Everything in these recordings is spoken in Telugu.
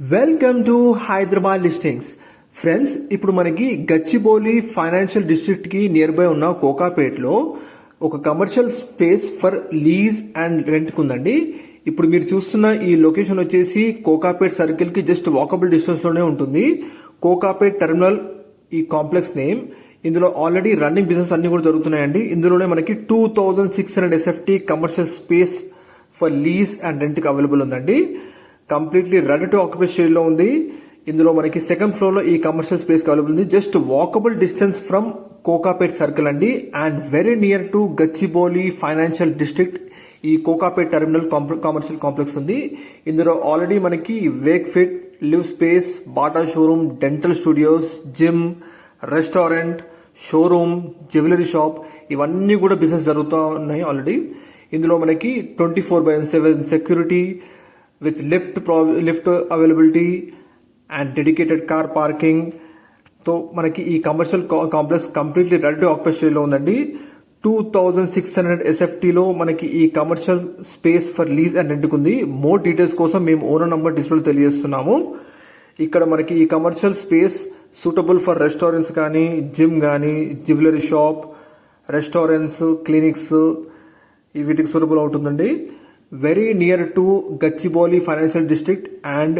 Welcome to Hyderabad listings friends ఇప్పుడు మనకి గచ్చిబౌలి ఫైనాన్షియల్ డిస్ట్రిక్ట్కి నియర్ బై ఉన్న కోకాపేట్లో ఒక commercial space for lease and rent ఉందండి. ఇప్పుడు మీరు చూస్తున్న ఈ లొకేషన్ వచ్చేసి కోకాపేట్ సర్కిల్కి జస్ట్ వాకబుల్ డిస్టెన్స్లోనే ఉంటుంది. కోకాపేట్ టెర్మినల్ ఈ కాంప్లెక్స్ నేమ్ ఇందులో ఆల్రెడీ రన్నింగ్ బిజినెస్ అన్ని కూడా జరుగుతున్నాయండి. ఇందులోనే మనకి two thousand six hundred SFT commercial space for lease and రెంట్కి అవైలబుల్ ఉందండి. Completely ready to occupy stage ఉంది. ఇందులో మనకి సెకండ్ ఫ్లోర్లో ఈ కమర్షియల్ స్పేస్ అవైలబుల్ ఉంది. Just walkable distance from Kokapet circle అండి. And very near to Gachibowli financial district ఈ కోకాపేట్ టెర్మినల్ కమర్షియల్ కాంప్లెక్స్ ఉంది. ఇందులో ఆల్రెడీ మనకి fit live space Bata showroom dental studios gym restaurant showroom jewellery shop ఇవన్నీ కూడా బిజినెస్ జరుగుతూ ఉన్నాయి ఆల్రెడీ ఇందులో మనకి twenty four by seven security with lift lift availability and dedicated car పార్కింగ్తో మనకి ఈ commercial complex completely ready occupy ఉందండి. టూ థౌజండ్ సిక్స్ హండ్రెడ్ ఎస్ఎఫ్టీలో మనకి ఈ commercial space for lease and రెంట్కి ఉంది మోర్ డీటెయిల్స్ కోసం మేము ఓనర్ నంబర్ డిస్ప్లే తెలియజేస్తున్నాము. ఇక్కడ మనకి ఈ commercial space suitable for restaurants కానీ జిమ్ కానీ జ్యువెలరీ షాప్ రెస్టారెంట్స్ క్లినిక్స్ వీటికి సూటబుల్ అవుతుందండి. Very near to Gachibowli financial district and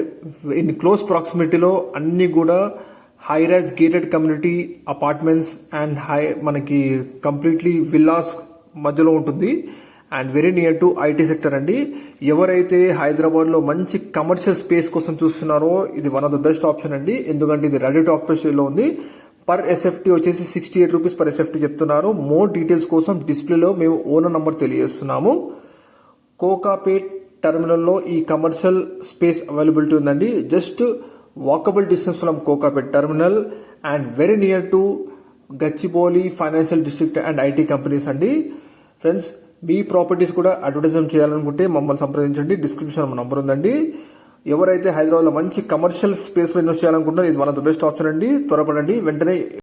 in close ప్రాక్సిమిటీలో అన్ని కూడా high rise gated community apartments and high మనకి కంప్లీట్లీ విల్లాస్ మధ్యలో ఉంటుంది. And very near to IT sector అండి. ఎవరైతే హైదరాబాద్లో మంచి కమర్షియల్ స్పేస్ కోసం చూస్తున్నారో ఇది one of the best option అండి. ఎందుకంటే ఇది రెడీ టు ఆక్యుపై ఉంది. పర్ ఎస్ఎఫ్టీ వచ్చేసి sixty eight rupees per SFT చెప్తున్నారు. మోర్ డీటెయిల్స్ కోసం డిస్ప్లేలో మేము ఓనర్ నంబర్ తెలియజేస్తున్నాము. కోకాపేట్ టెర్మినల్లో ఈ కమర్షియల్ స్పేస్ అవైలబిలిటీ ఉందండి. Just walkable distance from Kokapet terminal and very near to Gachibowli financial district and IT companies అండి. ఫ్రెండ్స్ మీ ప్రాపర్టీస్ కూడా అడ్వర్టైజ్మెంట్ చేయాలనుకుంటే మమ్మల్ని సంప్రదించండి. డిస్క్రిప్షన్ నంబర్ ఉందండి. ఎవరైతే హైదరాబాద్లో మంచి కమర్షియల్ స్పేస్లో ఇన్వెస్ట్ చేయాలనుకుంటున్నారో ఇది one of the best option అండి. త్వరపడండి. వెంటనే